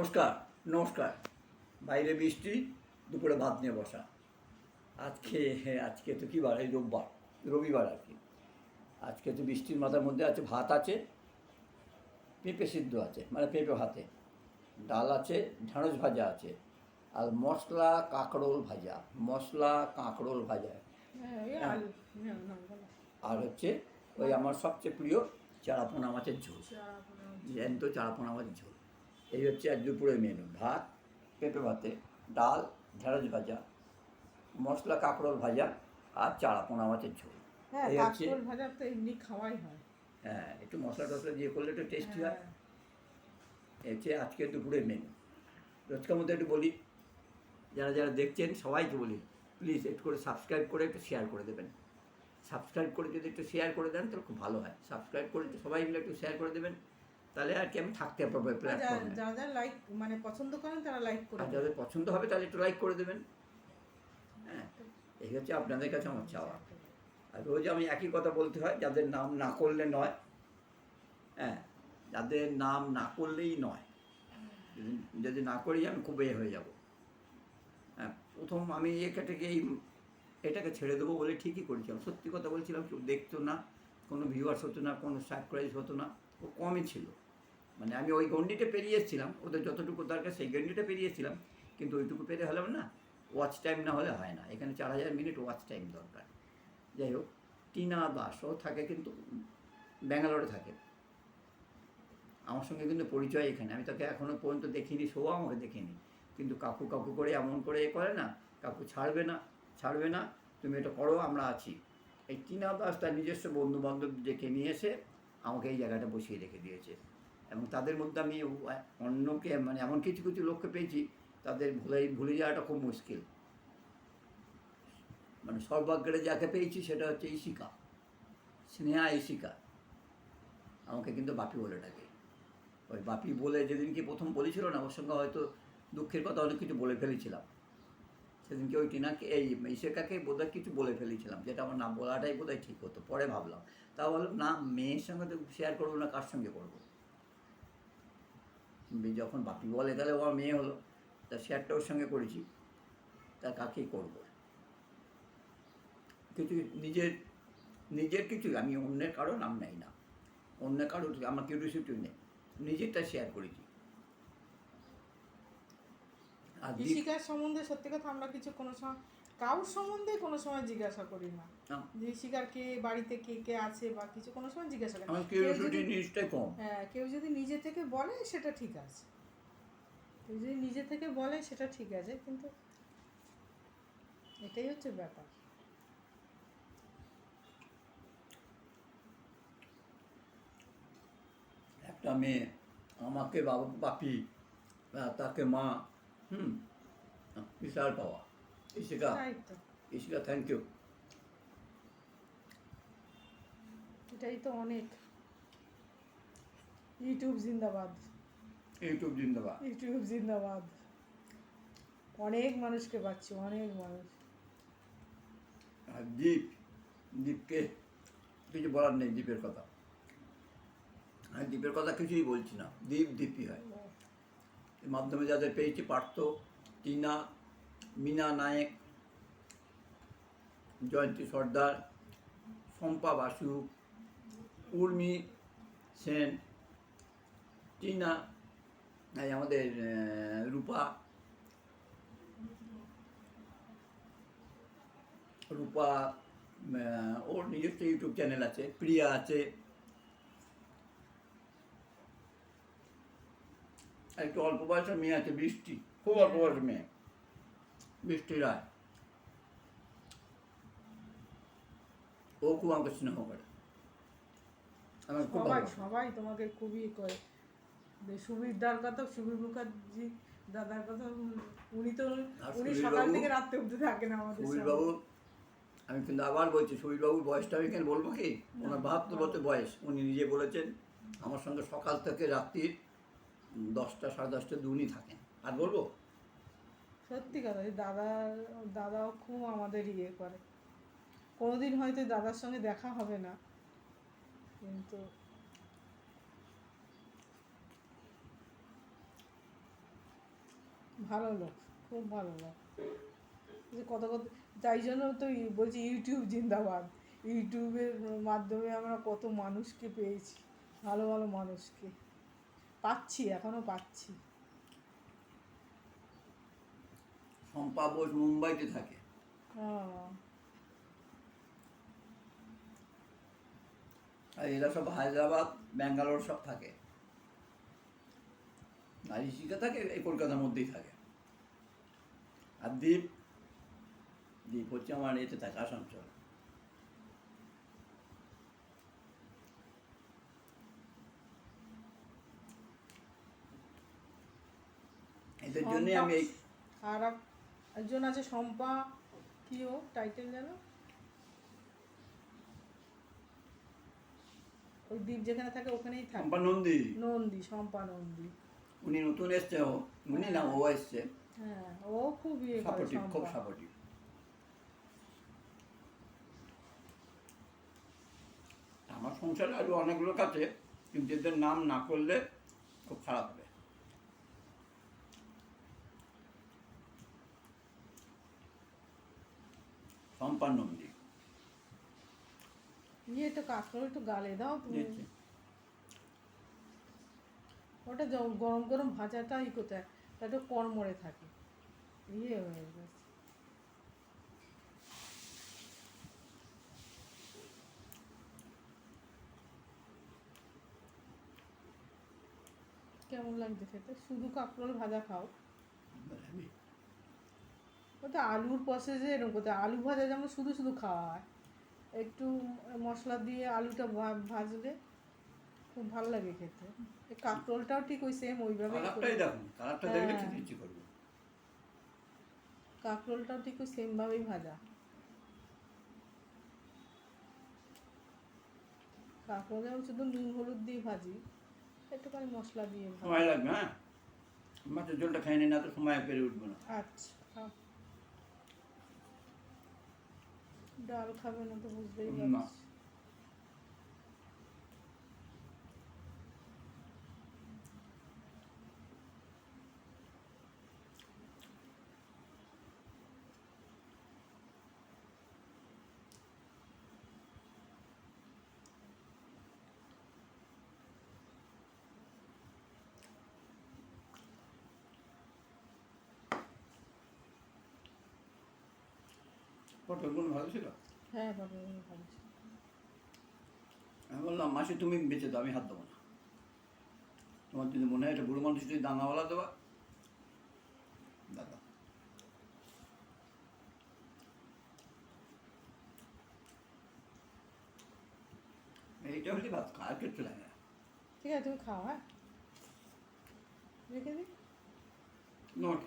নমস্কার নমস্কার। বাইরে বৃষ্টি দুপুরে ভাত নিয়ে বসা। আজকে হ্যাঁ আজকে তো কী বার? এই রোববার রবিবার আর কি। আজকে তো বৃষ্টির মাথার মধ্যে আছে ভাত আছে পেঁপে সিদ্ধ আছে মানে পেঁপে ভাতে। ডাল আছে ঢেঁড়স ভাজা আছে আর মশলা কাঁকরোল ভাজা মশলা কাঁকরোল ভাজা। হ্যাঁ, বলো। আর হচ্ছে ওই আমার সবচেয়ে প্রিয় চারাপোনা মাছের ঝোল। জ্যান্ত চারাপোনা মাছের ঝোল। এই হচ্ছে আজ দুপুরের মেনু ভাত পেঁপে ভাতে ডাল ঢেঁড়স ভাজা মশলা কাঁকরোল ভাজা আর চারাপোনা মাছের ঝোল। হ্যাঁ এই হচ্ছে ভাজা তো এমনি খাওয়াই হয়। হ্যাঁ একটু মশলা টশলা দিয়ে করলে একটু টেস্টি হয়। হ্যাঁ। এই হচ্ছে আজকে দুপুরের মেনু রোজকার মধ্যে একটু বলি যারা যারা দেখছেন সবাইকে বলি প্লিজ একটু করে সাবস্ক্রাইব করে একটু শেয়ার করে দেবেন। সাবস্ক্রাইব করে যদি একটু শেয়ার করে দেন তাহলে খুব ভালো হয়। সাবস্ক্রাইব করে সবাই মিলে একটু শেয়ার করে দেবেন। তাহলে আর কি আমি থাকতে পারব প্ল্যাটফর্মে যারা যারা লাইক মানে পছন্দ করেন তারা লাইক করে আর যাদের পছন্দ হবে তাহলে একটু লাইক করে দেবেন। হ্যাঁ এই হচ্ছে আপনাদের কাছে আমার চাওয়া। আর রোজ আমি একই কথা বলতে হয় যাদের নাম না করলে নয়। হ্যাঁ যাদের নাম না করলেই নয়। যদি- যদি না করি আমি খুব এ হয়ে যাব। হ্যাঁ প্রথম আমি এটাকে এই এটাকে ছেড়ে দেবো বলে ঠিকই করেছিলাম। সত্যি কথা বলছিলাম কেউ দেখতো না কোনো ভিউয়ার্স হতো না কোনো সাবস্ক্রাইব হতো না ও কমই ছিল। মানে আমি ওই গন্ডিটা পেরিয়ে এসেছিলাম, ওদের যতটুকু দরকার সেই গন্ডিটা পেরিয়ে এসেছিলাম, কিন্তু ওইটুকু পেরে হলাম না ওয়াচ টাইম না হলে হয় না, এখানে চার হাজার মিনিট ওয়াচ টাইম দরকার। যাই হোক, টিনা দাস থাকে কিন্তু ব্যাঙ্গালোরে থাকে। আমার সঙ্গে কিন্তু পরিচয় এখানে, আমি তাকে এখনও পর্যন্ত দেখিনি সেও আমাকে দেখিনি, কিন্তু কাকু কাকু করে এমন করে এ করে না, কাকু ছাড়বে না ছাড়বে না, তুমি এটা করো, আমরা আছি। এই টিনা দাস তার নিজস্ব বন্ধু বান্ধব ডেকে নিয়ে এসে আমাকে এই জায়গাটা বসিয়ে রেখে দিয়েছে। এবং তাদের মধ্যে আমি অন্যকে মানে এমন কিছু কিছু লোককে পেয়েছি, তাদের ভুলে ভুলে যাওয়াটা খুব মুশকিল। মানে সর্বাগ্রে যাকে পেয়েছি সেটা হচ্ছে ইশিকা স্নেহা ইশিকা আমাকে কিন্তু বাপি বলে ডাকে। ওই বাপি বলে যেদিনকে প্রথম বলেছিল না, ওর সঙ্গে হয়তো দুঃখের কথা অনেক কিছু বলে ফেলেছিলাম। সেদিনকে ওই টিনাকে, এই ইশেকাকে বোধহয় কিছু বলে ফেলেছিলাম, যেটা আমার না বলাটাই বোধহয় ঠিক হতো। পরে ভাবলাম তা বললাম না, মেয়ের সঙ্গে তো শেয়ার করব না, কার সঙ্গে করব? যখন বাপি বলে তাহলে ও মেয়ে হলো তা শেয়ারটা ওর সঙ্গে করেছি তা কাকেই করব? কিছু নিজের নিজের কিছু আমি অন্যের কারও নাম নেই না। অন্য কারও আমার কেউ কিউরিয়াসিটি নেই নিজেরটা শেয়ার করেছি। কৃষিকাজ সম্বন্ধে সত্যি কথা আমরা কিছু কোনো সময় কাউর সম্বন্ধে কোনো সময় জিজ্ঞাসা করি না। যে শিকার কে বাড়িতে কে কে আছে বা কিছু কোনো সময় জিজ্ঞাসা করি না। কেউ যদি- হ্যাঁ কেউ যদি নিজে থেকে বলে সেটা ঠিক আছে। কেউ যদি নিজে থেকে বলে সেটা ঠিক আছে কিন্তু এটাই হচ্ছে ব্যাপার। একটা মেয়ে আমাকে বাবা বাপি তাকে মা হুম বিশাল পাওয়া। ইশিকা ইশিকা থ্যাংক ইউ এটাই তো অনেক। ইউটিউব জিন্দাবাদ। ইউটিউব জিন্দাবাদ। ইউটিউব জিন্দাবাদ। অনেক মানুষকে পাচ্ছি অনেক মানুষ। আর দীপ দীপকে কিছু বলার নেই দীপের কথা। আমি দীপের কথা কিছুই বলছি না। দীপ দীপই হয়। মাধ্যমে যাদের পেয়েছি পার্থ টিনা মিনা নায়েক, জয়ন্তী সর্দার, শম্পা বাসু, উর্মি সেন, টিনা আমাদের রূপা রূপা ওর নিজস্ব ইউটিউব চ্যানেল আছে, প্রিয়া আছে। একটু অল্প বয়সের মেয়ে আছে বৃষ্টি খুব অল্প বয়সের মেয়ে। বৃষ্টি রায় ও খুব আমাকে স্নেহ করে। আমার খুব সবাই সবাই তোমাকে খুবই করে। যে সুবিরদার কথা সুবীর মুখার্জি দাদার কথা উনি তো উনি সকাল থেকে রাত্রে অব্দি থাকেন আমাদের। সুবীরবাবু আমি কিন্তু আবার বলছি সুবীরবাবুর বয়সটা আমি কেন বলব কি? ওনার বাহাত্তর বছর বয়স। উনি নিজে বলেছেন আমার সঙ্গে সকাল থেকে রাত্রির দশটা সাড়ে দশটা উনি থাকেন। আর বলব সত্যি কথা দাদার দাদাও খুব আমাদের ইয়ে করে। কোনোদিন হয়তো দাদার সঙ্গে দেখা হবে না, কিন্তু ভালো লোক, খুব ভালো লোক। যে কত কত, তাই জন্য তো বলছি ইউটিউব জিন্দাবাদ। ইউটিউবের মাধ্যমে আমরা কত মানুষকে পেয়েছি, ভালো ভালো মানুষকে। পাচ্ছি, এখনও পাচ্ছি। শম্পা বোস মুম্বাইতে থাকে। আর এরা সব হায়দ্রাবাদ ব্যাঙ্গালোর সব থাকে। আর ঋষিকা থাকে এই কলকাতার মধ্যেই থাকে। আর দ্বীপ দ্বীপ হচ্ছে আমার এতে থাকে আসানসোল। এদের জন্যই আমি এই একজন আছে শম্পা কি ও? টাইটেল যেন? ওই দ্বীপ যেখানে থাকে ওখানেই থাকে। শম্পা নন্দী। নন্দী শম্পা নন্দী। উনি নতুন এসছে ও। উনি না ও এসছে। হ্যাঁ ও খুব ইয়ে সাপোর্টিভ খুব সাপোর্টিভ আমার সংসারে আরও অনেক লোক আছে। কিন্তু এদের নাম না করলে খুব খারাপ হবে। সম্পান নন্দী ইয়ে একটু কাঁকড়ো একটু গালে দাও তুমি। ওটা গরম গরম ভাজাটা ই কোথায় একটু কড়মড়ে থাকে। ইয়ে হয়ে গেছে। কেমন লাগছে খেতে? শুধু কাঁকরোল ভাজা খাও। আমি ওটা আলুর প্রসেসে এরকম করতে আলু ভাজা যেমন শুধু শুধু খাওয়া হয়। একটু মশলা দিয়ে আলুটা ভাজলে খুব ভালো লাগে খেতে। এই কাঁকরোলটাও ঠিক ওই সেম কালারটা দেখলে হ্যাঁ। কাঁকরোলটাও ঠিক ওই সেমভাবেই ভাজা। কাঁকরোল যেমন শুধু নুন হলুদ দিয়ে ভাজি একটুখানি মশলা দিয়ে সময় লাগবে হ্যাঁ? মাছের জলটা খাই না তো সময় পেরে উঠবে না। আচ্ছা খাও। ডাল খাবে না তো বুঝতেই না। পারছি পটলগুলো ভালো ছিল? হ্যাঁ ভালো আমি বললাম মাসি তুমি বেঁচে দাও আমি হাত দেবো না। তোমার যদি মনে হয় এটা বুড়ো মানুষ যদি দাঙ্গাওয়ালা দেবা দাদা। এইটা হলে ভাত খা আর কিচ্ছু লাগে। না ঠিক আছে তুমি খাও হ্যাঁ? রেখে দিই? নোট।